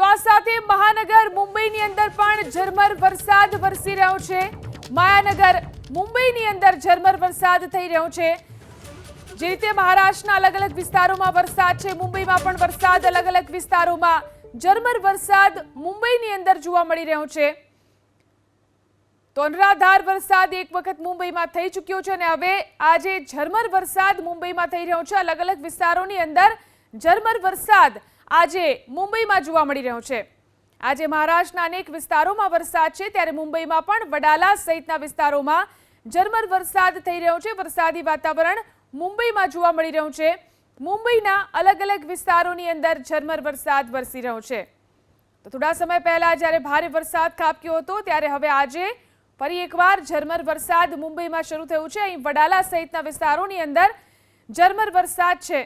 તો આ સાથે મહાનગર મુંબઈની અંદર પણ ઝરમર વરસાદ વરસી રહ્યો છે. માયાનગર મુંબઈની અંદર ઝરમર વરસાદ થઈ રહ્યો છે. જે રીતે મહારાષ્ટ્રના અલગ અલગ વિસ્તારોમાં વરસાદ છે, મુંબઈમાં પણ વરસાદ અલગ અલગ વિસ્તારોમાં ઝરમર વરસાદ મુંબઈની અંદર જોવા મળી રહ્યો છે. તો વરસાદ એક વખત મુંબઈમાં થઈ ચૂક્યો છે અને હવે આજે ઝરમર વરસાદ મુંબઈમાં થઈ રહ્યો છે. અલગ અલગ વિસ્તારોની અંદર ઝરમર વરસાદ આજે મુંબઈમાં જોવા મળી રહ્યો છે. આજે મહારાષ્ટ્રના અનેક વિસ્તારોમાં વરસાદ છે, ત્યારે મુંબઈમાં પણ વડાલા સહિતના વિસ્તારોમાં ઝરમર વરસાદ થઈ રહ્યો છે. વરસાદી વાતાવરણ મુંબઈમાં જોવા મળી રહ્યું છે. મુંબઈના અલગ અલગ વિસ્તારોની અંદર ઝરમર વરસાદ વરસી રહ્યો છે. તો થોડા સમય પહેલા જ્યારે ભારે વરસાદ ખાબક્યો હતો, ત્યારે હવે આજે ફરી એકવાર ઝરમર વરસાદ મુંબઈમાં શરૂ થયું છે. અહીં વડાલા સહિતના વિસ્તારોની અંદર ઝરમર વરસાદ છે.